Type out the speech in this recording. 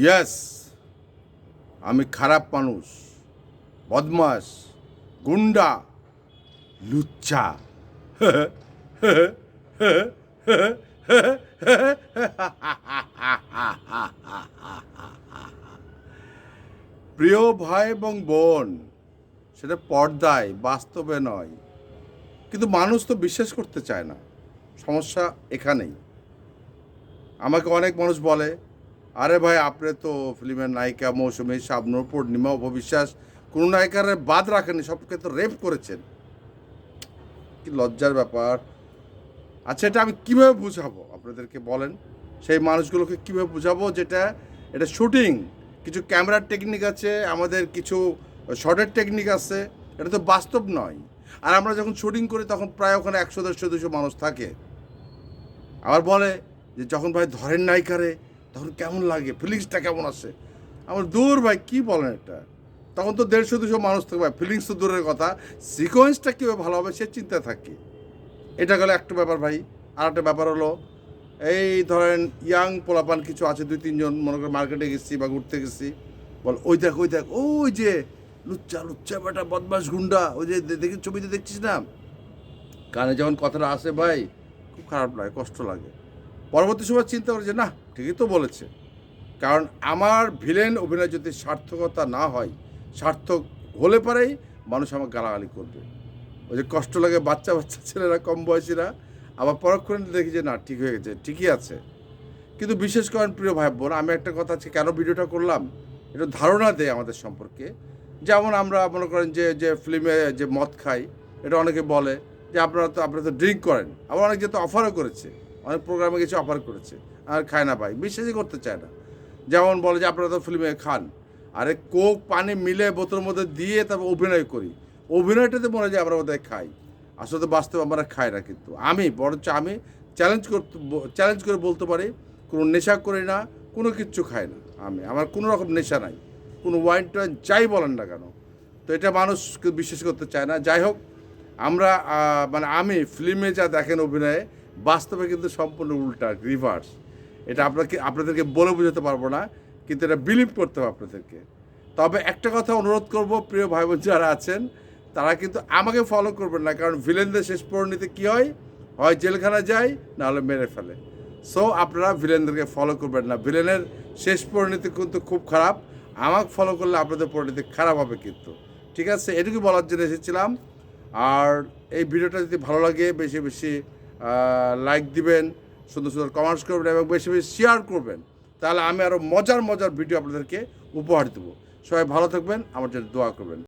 Yes আমি খারাপ মানুষ বদমাস গুন্ডা, লুচ্চা। প্রিয় ভাই এবং বোন, সেটা পর্দায়, বাস্তবে নয়। কিন্তু মানুষ তো বিশ্বাস করতে চায় না। সমস্যা এখানেই। আমাকে অনেক মানুষ বলে আরে ভাই, আপনি তো ফিল্মের নায়িকা মৌসুমী, শাবনুর, পূর্ণিমা উপবিশ্বাস কোনো নায়িকার বাদ রাখেনি সবকে তো রেপ করেছেন। কি লজ্জার ব্যাপার। আচ্ছা এটা আমি কীভাবে বুঝাবো? আপনাদেরকে বলেন, সেই মানুষগুলোকে কীভাবে বুঝাবো যেটা, এটা শুটিং কিছু ক্যামেরার টেকনিক আছে, আমাদের কিছু শর্টের টেকনিক আছে, এটা তো বাস্তব নয়। আর আমরা যখন শুটিং করি, তখন প্রায় ওখানে একশো, দেড়শো দুশো মানুষ থাকে। আবার বলে যে, যখন ভাই ধরেন নায়িকারে তখন কেমন লাগে? ফিলিংসটা কেমন আসে আমার দূর ভাই, কি বলেন এটা? তখন তো দেড়শো, দুশো মানুষ থাকবে ফিলিংস তো দূরের কথা। সিকোয়েন্সটা কীভাবে ভালো হবে সে চিন্তা থাকে। এটা গেল একটা ব্যাপার ভাই। আর একটা ব্যাপার হলো, এই ধরেন ইয়াং পোলাপান কিছু আছে, দুই, তিনজন মনে করে মার্কেটে গেছি বা ঘুরতে গেছি। বল, ওই দেখ ওই দেখ, ওই যে লুচ্চা লুচ্চা বেটা বদমাস গুন্ডা, ওই যে দেখি, ছবিতে দেখছিস না? কানে যখন কথাটা আসে ভাই, খুব খারাপ লাগে, কষ্ট লাগে। পরবর্তী সময় চিন্তা করে যে, না ঠিকই তো বলেছে। কারণ আমার ভিলেন অভিনয় যদি সার্থকতা না হয়, সার্থক হলে পরেই মানুষ আমাকে গালাগালি করবে। ওই যে কষ্ট লাগে বাচ্চা বাচ্চা ছেলেরা, কম বয়সীরা, আবার পরক্ষণে দেখি যে না, ঠিক হয়ে গেছে, ঠিকই আছে। কিন্তু বিশেষ করেন প্রিয় ভাই বোন আমি একটা কথা আছে, কেন ভিডিওটা করলাম? একটু ধারণা দেয় আমাদের সম্পর্কে। যেমন আমরা মনে করেন যে যে ফিল্মে যে মদ খাই, এটা অনেকে বলে যে, আপনারা তো আপনারা তো ড্রিঙ্ক করেন। আবার অনেক যেহেতু অফারও করেছে, অনেক প্রোগ্রামে কিছু অফার করেছে। আর খায় না ভাই, বিশ্বাসই করতে চায় না। যেমন বলে যে আপনারা তো ফিল্মে খান, আরে কোক পানি মিলে বোতলের মধ্যে দিয়ে তারপর অভিনয় করি। অভিনয়টাতে মনে হয় যে আমরা বোধহয় খাই। আসলে বাস্তবে আমরা খাই না কিন্তু। আমি, বরঞ্চ আমি চ্যালেঞ্জ করতে চ্যালেঞ্জ করে বলতে পারি, কোনো নেশা করি না, কোনো কিচ্ছু খাই না আমি। আমার কোনো রকম নেশা নাই। কোনো ওয়াইন টোয়াইন যাই বলেন না কেন। তো এটা মানুষ বিশ্বাস করতে চায় না। যাই হোক, আমরা মানে আমি ফিল্মে যা দেখেন অভিনয়ে, বাস্তবে কিন্তু সম্পূর্ণ উল্টা রিভার্স এটা আপনাকে, আপনাদেরকে বলে বোঝাতে পারব না, কিন্তু এটা বিলিভ করতে হবে আপনাদেরকে। তবে একটা কথা অনুরোধ করব, প্রিয় ভাই বোন যারা আছেন, তারা কিন্তু আমাকে ফলো করবেন না, কারণ ভিলেনদের শেষ পরিণতি কী হয়? হয় জেলখানা যায় নাহলে মেরে ফেলে। সো আপনারা ভিলেনদেরকে ফলো করবেন না। ভিলেনের শেষ পরিণতি কিন্তু খুব খারাপ। আমাকে ফলো করলে আপনাদের পরিণতি খারাপ হবে কিন্তু। ঠিক আছে? এটুকু বলার জন্য এসেছিলাম। আর এই ভিডিওটা যদি ভালো লাগে, বেশি বেশি লাইক দিবেন। সুন্দর সুন্দর কমেন্টস করবেন এবং বেশি বেশি শেয়ার করবেন, তাহলে আমি আরও মজার মজার ভিডিও আপনাদেরকে উপহার দেবো। সবাই ভালো থাকবেন, আমার জন্য দোয়া করবেন।